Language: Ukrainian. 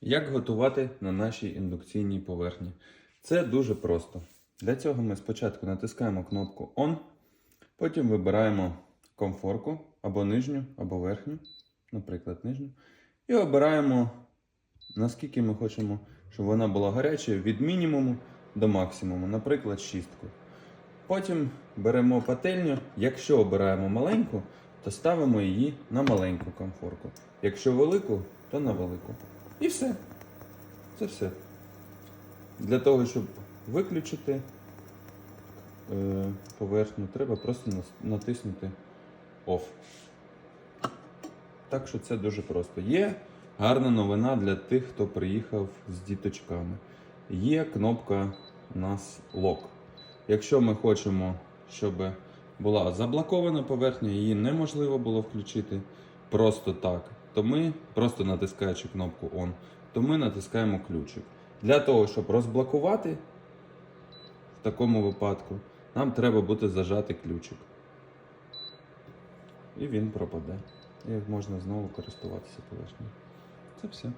Як готувати на нашій індукційній поверхні? Це дуже просто. Для цього ми спочатку натискаємо кнопку On, потім вибираємо комфорку або нижню, або верхню, наприклад, нижню, і обираємо, наскільки ми хочемо, щоб вона була гарячою від мінімуму до максимуму, наприклад, шістку. Потім беремо пательню. Якщо обираємо маленьку, то ставимо її на маленьку комфорку. Якщо велику, то на велику. І все. Це все. Для того, щоб виключити е, поверхню, треба просто натиснути OFF. Так що це дуже просто. Є гарна новина для тих, хто приїхав з діточками. Є кнопка у нас лок. Якщо ми хочемо, щоб була заблокована поверхня, її неможливо було включити просто так, то ми, просто натискаючи кнопку ON, то ми натискаємо ключик. Для того, щоб розблокувати в такому випадку, нам треба буде зажати ключик. І він пропаде. І можна знову користуватися поверхнею. Це все.